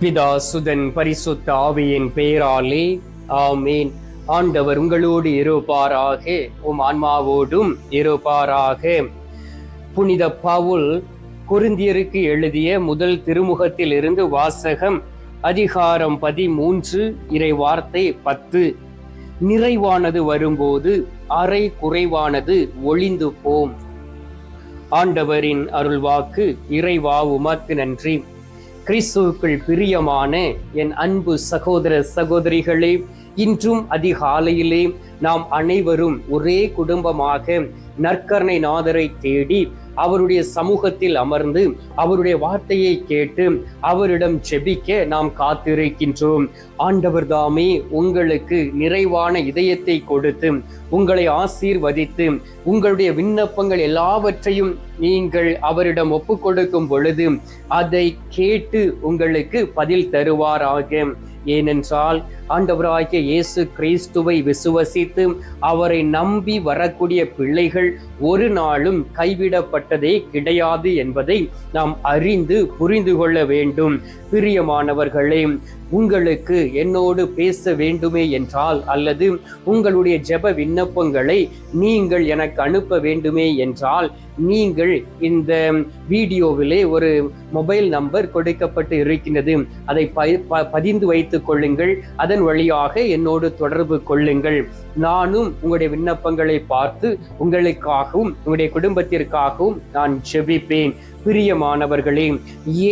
பிதா சுதன் பரிசுத்த ஆவியின் பெயராலே ஆமேன். ஆண்டவர் உங்களோடு இருப்பாராக உம் ஆன்மாவோடும் இருப்பாராக. புனித பவுல் குருந்தியருக்கு எழுதிய முதல் திருமுகத்தில் இருந்து வாசகம் அதிகாரம் பதிமூன்று இறை வார்த்தை பத்து. நிறைவானது வரும்போது அரை குறைவானது ஒளிந்து போம். ஆண்டவரின் அருள்வாக்கு இறைவா உமக்கு நன்றி. கிறிஸ்துவுக்குள் பிரியமான என் அன்பு சகோதர சகோதரிகளே இன்றும் அதிகாலையிலே நாம் அனைவரும் ஒரே குடும்பமாக நற்கரணை நாதரை தேடி அவருடைய சமூகத்தில் அமர்ந்து அவருடைய வார்த்தையை கேட்டு அவரிடம் செபிக்க நாம் காத்திருக்கின்றோம். ஆண்டவர் தாமே உங்களுக்கு நிறைவான இதயத்தை கொடுத்து உங்களை ஆசீர்வதித்து உங்களுடைய விண்ணப்பங்கள் எல்லாவற்றையும் நீங்கள் அவரிடம் ஒப்பு கொடுக்கும் பொழுது அதை கேட்டு உங்களுக்கு பதில் தருவாராக. ஏனென்றால் ஆண்டவராகிய இயேசு கிறிஸ்துவை விசுவசித்து அவரை நம்பி வரக்கூடிய பிள்ளைகள் ஒரு நாளும் கைவிடப்பட்டதே கிடையாது என்பதை நாம் அறிந்து புரிந்து கொள்ள வேண்டும். பிரியமானவர்களே உங்களுக்கு என்னோடு பேச வேண்டுமே என்றால் அல்லது உங்களுடைய ஜெப விண்ணப்பங்களை நீங்கள் எனக்கு அனுப்ப வேண்டுமே என்றால் நீங்கள் இந்த வீடியோவிலே ஒரு மொபைல் நம்பர் கொடுக்கப்பட்டு இருக்கின்றது. அதை பதிந்து வைத்துக் கொள்ளுங்கள். அதன் வழியாக என்னோடு தொடர்பு கொள்ளுங்கள். நானும் உங்களுடைய விண்ணப்பங்களை பார்த்து உங்களுக்காகவும் உங்களுடைய குடும்பத்திற்காகவும் நான் செபிப்பேன் பிரியமானவர்களே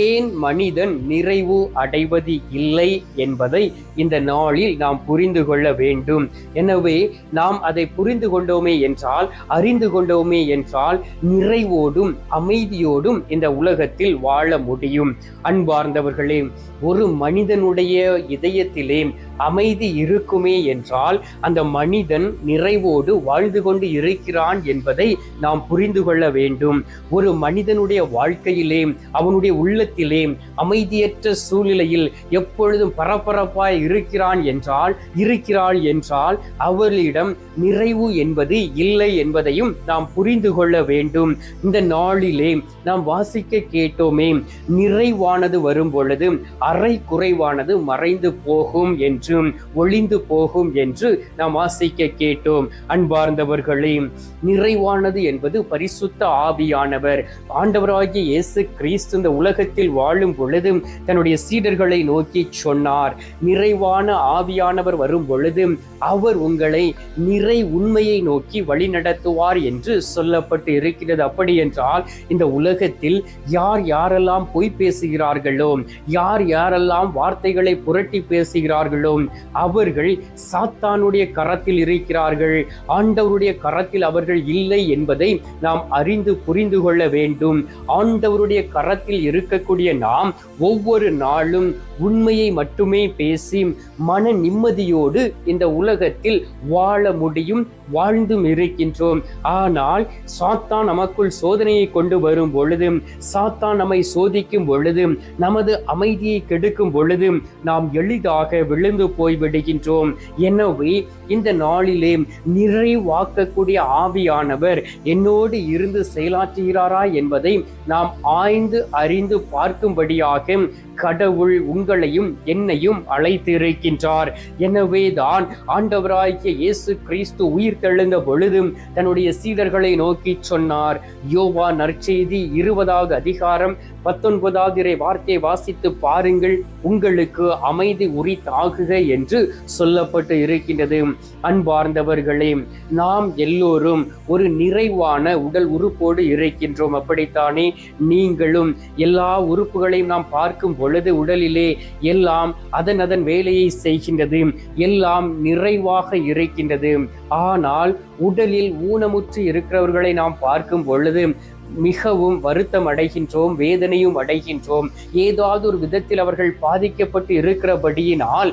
ஏன் மனிதன் நிறைவு அடைவது இல்லை என்பதை இந்த நாளில் நாம் புரிந்து கொள்ள வேண்டும். எனவே நாம் அதை புரிந்து கொண்டோமே என்றால் அறிந்து கொண்டோமே என்றால் நிறைவோடும் அமைதியோடும் இந்த உலகத்தில் வாழ முடியும். அன்பார்ந்தவர்களே ஒரு மனிதனுடைய இதயத்திலே அமைதி இருக்குமே என்றால் அந்த மனிதன் நிறைவோடு வாழ்ந்து கொண்டு இருக்கிறான் என்பதை நாம் புரிந்து கொள்ள வேண்டும். ஒரு மனிதனுடைய வாழ்க்கையிலே அவனுடைய உள்ளத்திலே அமைதியற்ற சூழ்நிலையில் எப்பொழுதும் பரபரப்பாய் இருக்கிறான் என்றால் இருக்கிறாள் என்றால் அவளிடம் நிறைவு என்பது இல்லை என்பதையும் நாம் புரிந்து கொள்ள வேண்டும். இந்த நாளிலே நாம் வாசிக்க கேட்டோமே நிறைவானது வரும் பொழுது அரை குறைவானது மறைந்து போகும் என்றும் ஒளிந்து போகும் என்று நாம் ஆசைக்க கேட்டோம். அன்பார்ந்தவர்களே நிறைவானது என்பது பரிசுத்த ஆவியானவர். ஆண்டவராகிய இயேசு கிறிஸ்து இந்த உலகத்தில் வாழும் பொழுது தன்னுடைய சீடர்களை நோக்கி சொன்னார். நிறைவான ஆவியானவர் வரும் பொழுது அவர் உங்களை நிறை உண்மையை நோக்கி வழி நடத்துவார் என்று சொல்லப்பட்டு இருக்கிறது. அப்படி என்றால் இந்த உலகத்தில் யார் யாரெல்லாம் பொய் பேசுகிறார்களோ யார் யாரெல்லாம் வார்த்தைகளை புரட்டி பேசுகிறார்களோ அவர்கள் சாத்தானுடைய கரத்தில் இருக்கிறார்கள். ஆண்டவருடைய கரத்தில் அவர்கள் இல்லை என்பதை நாம் அறிந்து புரிந்து கொள்ள வேண்டும். ஆண்டவருடைய கரத்தில் இருக்கக்கூடிய நாம் ஒவ்வொரு நாளும் உண்மையை மட்டுமே பேசி மன நிம்மதியோடு இந்த உலகத்தில் வாழ முடியும் வாழ்ந்தும் இருக்கின்றோம். ஆனால் சாத்தான் நமக்குள் சோதனையை கொண்டு வரும் பொழுது சாத்தான் நம்மை சோதிக்கும் பொழுது நமது அமைதியை கெடுக்கும் பொழுது நாம் எளிதாக விழுந்து போய் விடுகின்றோம். எனவே இந்த நாளிலே நிறைவாக்கக்கூடிய ஆவியானவர் என்னோடு இருந்து செயலாற்றுகிறாரா என்பதை நாம் ஆய்ந்து அறிந்து பார்க்கும்படியாக கடவுள் உங்களையும் என்னையும் அழைத்திருக்கின்றார். எனவேதான் ஆண்டவராகிய இயேசு கிறிஸ்து உயிர் தெழுந்த பொழுதும் தன்னுடைய சீடர்களை நோக்கி சொன்னார். யோவா நற்செய்தி இருபதாவது அதிகாரம் பத்தொன்பதாவது வார்த்தையை வாசித்து பாருங்கள். உங்களுக்கு அமைதி உரித்தாகுக என்று சொல்லப்பட்டு இருக்கின்றது. அன்பார்ந்தவர்களே நாம் எல்லோரும் ஒரு நிறைவான உடல் உறுப்போடு இருக்கின்றோம். அப்படித்தானே? நீங்களும் எல்லா உறுப்புகளையும் நாம் பார்க்கும் பொழுது உடலிலே எல்லாம் அதன் அதன் வேலையை செய்கின்றது. எல்லாம் நிறைவாக இருக்கின்றது. ஆனால் உடலில் ஊனமுற்று இருக்கிறவர்களை நாம் பார்க்கும் பொழுது மிகவும் வருத்தம் அடைகின்றோம் வேதனையும் அடைகின்றோம். ஏதாவது ஒரு விதத்தில் அவர்கள் பாதிக்கப்பட்டு இருக்கிறபடியினால்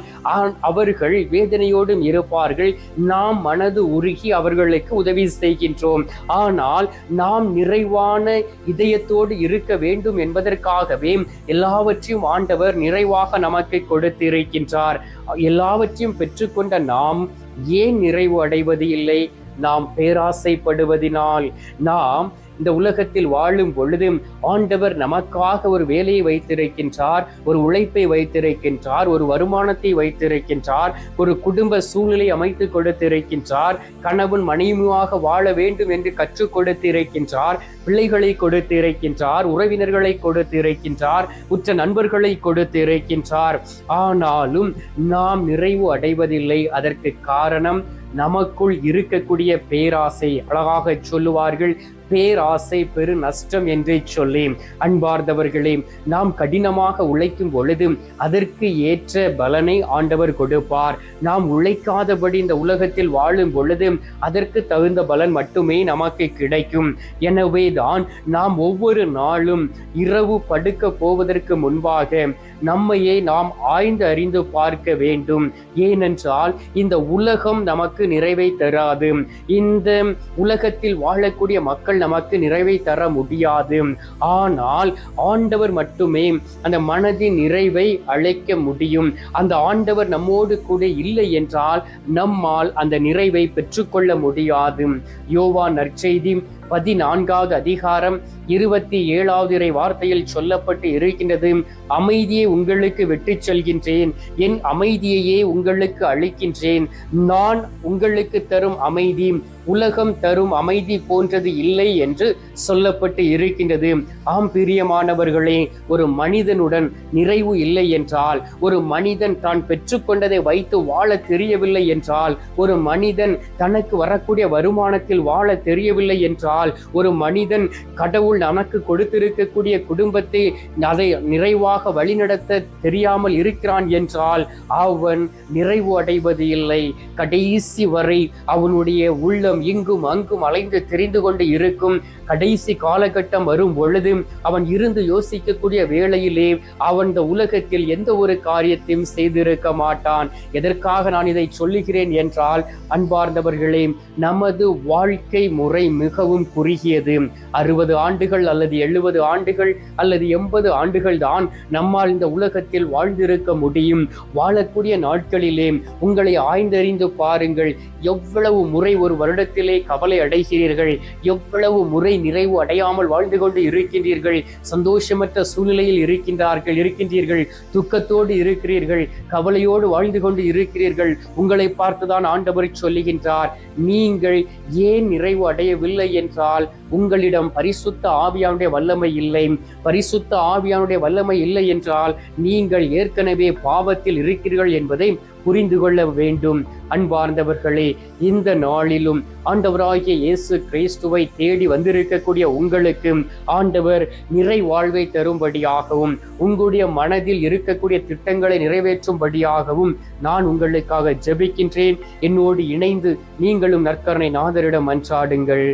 அவர்கள் வேதனையோடும் இருப்பார்கள். நாம் மனது உருகி அவர்களுக்கு உதவி செய்கின்றோம். ஆனால் நாம் நிறைவான இதயத்தோடு இருக்க வேண்டும் என்பதற்காகவே எல்லாவற்றையும் ஆண்டவர் நிறைவாக நமக்கு கொடுத்திருக்கின்றார். எல்லாவற்றையும் பெற்றுக்கொண்ட நாம் ஏன் நிறைவு அடைவது இல்லை? நாம் பேராசைப்படுவதினால். நாம் இந்த உலகத்தில் வாழும் பொழுது ஆண்டவர் நமக்காக ஒரு வேலையை வைத்திருக்கின்றார் ஒரு உழைப்பை வைத்திருக்கின்றார் ஒரு வருமானத்தை வைத்திருக்கின்றார் ஒரு குடும்ப சூழ்நிலை அமைத்து கொடுத்திருக்கின்றார் கணவன் மனைவியாக வாழ வேண்டும் என்று கற்றுக் கொடுத்திருக்கின்றார் பிள்ளைகளை கொடுத்திருக்கின்றார் உறவினர்களை கொடுத்திருக்கின்றார் உற்ற நண்பர்களை கொடுத்திருக்கின்றார். ஆனாலும் நாம் நிறைவு அடைவதில்லை. அதற்கு காரணம் நமக்குள் இருக்கக்கூடிய பேராசை அழகாக சொல்லுவார்கள். பேராசை பெரு நஷ்டம் என்றே சொல்லி. அன்பார்ந்தவர்களே நாம் கடினமாக உழைக்கும் பொழுது அதற்கு ஏற்ற பலனை ஆண்டவர் கொடுப்பார். நாம் உழைக்காதபடி இந்த உலகத்தில் வாழும் பொழுது அதற்கு தகுந்த பலன் மட்டுமே நமக்கு கிடைக்கும். எனவே தான் நாம் ஒவ்வொரு நாளும் இரவு படுக்க போவதற்கு முன்பாக நம்மையே நாம் ஆய்ந்து அறிந்து பார்க்க வேண்டும். ஏனென்றால் இந்த உலகம் நமக்கு நிறைவை தராது. இந்த உலகத்தில் வாழக்கூடிய மக்கள் நமக்கு நிறைவை தர முடியாது. ஆனால் ஆண்டவர் மட்டுமே அந்த மனதின் நிறைவை அழைக்க முடியும். அந்த ஆண்டவர் நம்மோடு கூட இல்லை என்றால் நம்மால் அந்த நிறைவை பெற்றுக்கொள்ள முடியாது. யோவா நற்செய்தி பதினான்காவது அதிகாரம் இருபத்தி ஏழாவது இறை வார்த்தையில் சொல்லப்பட்டு இருக்கின்றது. அமைதியை உங்களுக்கு விட்டுச் செல்கின்றேன். என் அமைதியையே உங்களுக்கு அளிக்கின்றேன். நான் உங்களுக்கு தரும் அமைதி உலகம் தரும் அமைதி போன்றது இல்லை என்று சொல்லப்பட்டு இருக்கின்றது. ஆம் பிரியமானவர்களே ஒரு மனிதனுடன் நிறைவு இல்லை என்றால் ஒரு மனிதன் தான் பெற்றுக்கொண்டதை வைத்து வாழ தெரியவில்லை என்றால் ஒரு மனிதன் தனக்கு வரக்கூடிய வருமானத்தில் வாழ தெரியவில்லை என்றால் ஒரு மனிதன் கடவுள் நமக்கு கொடுத்திருக்கக்கூடிய குடும்பத்தை அதை நிறைவாக வழிநடத்த தெரியாமல் இருக்கிறான் என்றால் அவன் நிறைவு அடைவது இல்லை. கடைசி வரை அவனுடைய உள்ள உள்ளம் இங்கும் அங்கும் அலைந்து தெரிந்து கொண்டு இருக்கும் கடைசி காலகட்டம் வரும் பொழுது அவன் இருந்து யோசிக்கக்கூடிய வேளையிலே அவன் இந்த உலகத்தில் எந்த ஒரு காரியத்தையும் செய்திருக்க மாட்டான். எதற்காக நான் இதை சொல்லுகிறேன் என்றால் அன்பார்ந்தவர்களே நமது வாழ்க்கை முறை மிகவும் குறுகியது. அறுபது ஆண்டுகள் அல்லது எழுபது ஆண்டுகள் அல்லது எண்பது ஆண்டுகள் தான் நம்மால் இந்த உலகத்தில் வாழ்ந்திருக்க முடியும். வாழக்கூடிய நாட்களிலே உங்களை ஆய்ந்தறிந்து பாருங்கள் எவ்வளவு முறை ஒரு வருட வருடத்திலே கவலை அடைகிறீர்கள் எவ்வளவு முறை நிறைவு அடையாமல் வாழ்ந்து கொண்டு இருக்கின்றீர்கள் சந்தோஷமற்ற சூழ்நிலையில் இருக்கின்றார்கள் இருக்கின்றீர்கள் துக்கத்தோடு இருக்கிறீர்கள் கவலையோடு வாழ்ந்து கொண்டு இருக்கிறீர்கள் உங்களை பார்த்துதான் ஆண்டவர் சொல்லுகின்றார் நீங்கள் ஏன் நிறைவு அடையவில்லை என்றால் உங்களிடம் பரிசுத்த ஆவியானுடைய வல்லமை இல்லை பரிசுத்த ஆவியானுடைய வல்லமை இல்லை என்றால் நீங்கள் ஏற்கனவே பாவத்தில் இருக்கிறீர்கள் என்பதை புரிந்து கொள்ள வேண்டும். அன்பார்ந்தவர்களே இந்த நாளிலும் ஆண்டவராகிய இயேசு கிறிஸ்துவை தேடி வந்திருக்கக்கூடிய உங்களுக்கு ஆண்டவர் நிறை வாழ்வை தரும்படியாகவும் உங்களுடைய மனதில் இருக்கக்கூடிய திட்டங்களை நிறைவேற்றும்படியாகவும் நான் உங்களுக்காக ஜெபிக்கின்றேன். என்னோடு இணைந்து நீங்களும் நற்கரணை நாதரிடம் அன்றாடுங்கள்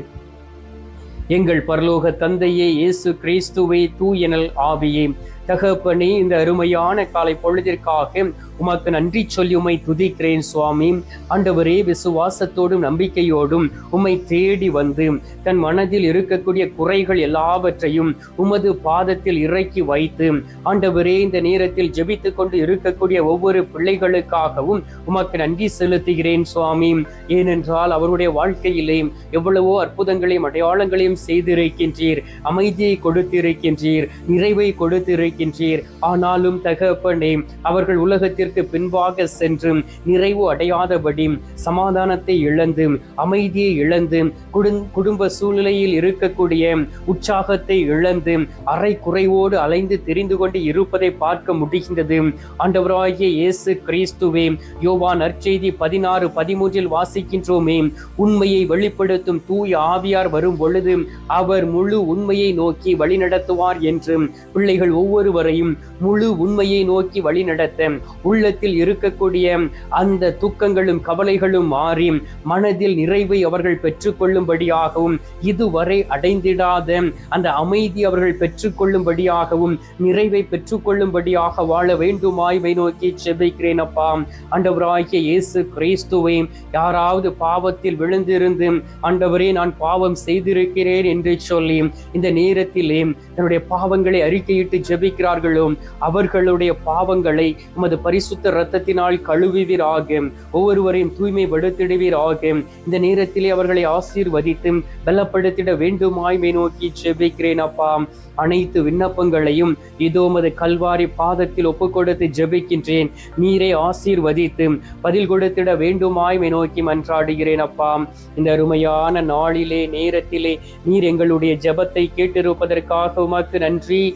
எங்கள் பரலோக தந்தையே இயேசு கிறிஸ்துவை தூயனல் ஆவியே. தகப்பனே இந்த அருமையான காலை பொழுதிற்காக உமக்கு நன்றி சொல்லி உமை துதிக்கிறேன் சுவாமி. ஆண்டவரே விசுவாசத்தோடும் நம்பிக்கையோடும் உம்மை தேடி வந்து தன் மனதில் இருக்கக்கூடிய குறைகள் எல்லாவற்றையும் உமது பாதத்தில் இறக்கி வைத்து ஆண்டவரே இந்த நேரத்தில் ஜெபித்து கொண்டு இருக்கக்கூடிய ஒவ்வொரு பிள்ளைகளுக்காகவும் உமக்கு நன்றி செலுத்துகிறேன் சுவாமி. ஏனென்றால் அவருடைய வாழ்க்கையிலே எவ்வளவோ அற்புதங்களையும் அடையாளங்களையும் செய்திருக்கின்றீர். அமைதியை கொடுத்திருக்கின்றீர். நிறைவை கொடுத்திருக்கின்றீர். ஆனாலும் தகப்பனே அவர்கள் உலகத்தில் உலகத்திற்கு பின்பாக சென்று நிறைவு அடையாதபடி சமாதானத்தை இழந்து அமைதியை இழந்து குடும்ப சூழ்நிலையில் இருக்கக்கூடிய உற்சாகத்தை இழந்து அரை குறைவோடு அலைந்து தெரிந்து கொண்டு இருப்பதை பார்க்க முடிகின்றது. ஆண்டவராகிய இயேசு கிறிஸ்துவே யோவான் நற்செய்தி பதினாறு பதிமூன்றில் வாசிக்கின்றோமே உண்மையை வெளிப்படுத்தும் தூய ஆவியார் வரும் பொழுது அவர் முழு உண்மையை நோக்கி வழிநடத்துவார் என்று பிள்ளைகள் ஒவ்வொருவரையும் முழு உண்மையை நோக்கி வழிநடத்த உள் உள்ளத்தில் இருக்கக்கூடிய அந்த துக்கங்களும் கவலைகளும் மாறி மனதில் நிறைவை அவர்கள் பெற்றுக்கொள்ளும்படியாகவும் இதுவரை அடைந்திடாத அந்த அமைதி அவர்கள் பெற்றுக்கொள்ளும்படியாகவும் நிறைவை பெற்றுக்கொள்ளும்படியாக வாழ வேண்டுமாய்வை நோக்கி செபிக்கிறேன் அப்பா. ஆண்டவராகிய இயேசு கிறிஸ்துவை யாராவது பாவத்தில் விழுந்திருந்து ஆண்டவரே நான் பாவம் செய்திருக்கிறேன் என்று சொல்லி இந்த நேரத்திலே தன்னுடைய பாவங்களை அறிக்கையிட்டு ஜெபிக்கிறார்களோ அவர்களுடைய பாவங்களை உமது பரிசு பரிசுத்த இரத்தத்தினால் ஆகும் ஒவ்வொருவரையும் ஆகும் இந்த நேரத்திலே அவர்களை ஆசீர்வதித்து பலப்படுத்திட வேண்டுமாய்மை நோக்கி ஜெபிக்கிறேன் அப்பா. அனைத்து விண்ணப்பங்களையும் இதோமது கல்வாரி பாதத்தில் ஒப்பு கொடுத்து ஜெபிக்கின்றேன். நீரை ஆசீர்வதித்து பதில் கொடுத்திட வேண்டுமாய்மை நோக்கி மன்றாடுகிறேன் அப்பா. இந்த அருமையான நாளிலே நேரத்திலே நீர் எங்களுடைய ஜெபத்தை கேட்டிருப்பதற்காக உமக்கு நன்றி.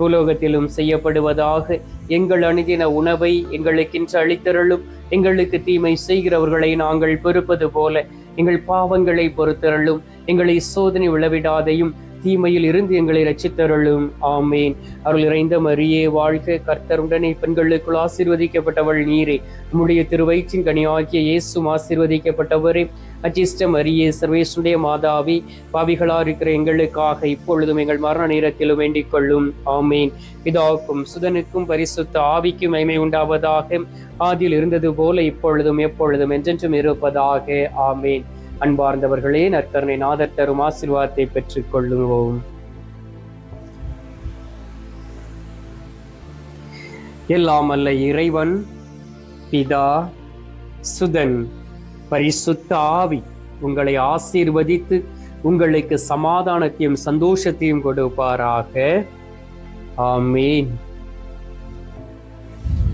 பூலோகத்திலும் செய்யப்படுவதாக எங்கள் அணுகின உணவை எங்களுக்கென்று அளித்தருளும். எங்களுக்கு தீமை செய்கிறவர்களை நாங்கள் பொறுப்பது போல எங்கள் பாவங்களை பொறுத்தருளும். எங்களை சோதனை விழவிடாதையும் தீமையில் இருந்து எங்களை ரச்சித்தருளும் ஆமேன். அருள் இறைந்த மரியே வாழ்க கர்த்தருடனே பெண்களுக்குள் ஆசீர்வதிக்கப்பட்டவள் நீரே. நம்முடைய திருவயிற்றின் கனியாகிய இயேசும் ஆசீர்வதிக்கப்பட்டவரே. அச்சிஷ்ட மரியே சர்வேசுடைய மாதாவி பாவிகளா இருக்கிற எங்களுக்காக இப்பொழுதும் எங்கள் மரண நேரத்திலும் வேண்டிக் கொள்ளும். ஆமேன். பிதாவுக்கும் சுதனுக்கும் பரிசுத்த ஆவிக்கும் மைமை உண்டாவதாக. ஆதியில் இருந்தது போல இப்பொழுதும் எப்பொழுதும் என்றென்றும் இருப்பதாக. ஆமேன். அன்பார்ந்தவர்களே நற்கருணை நாதர் தரும் ஆசிர்வாதத்தை பெற்றுக் கொள்ளுவோம் எல்லாம் அல்ல இறைவன் பிதா சுதன் பரிசுத்த ஆவி உங்களை ஆசீர்வதித்து உங்களுக்கு சமாதானத்தையும் சந்தோஷத்தையும் கொடுப்பாராக. ஆமீன்.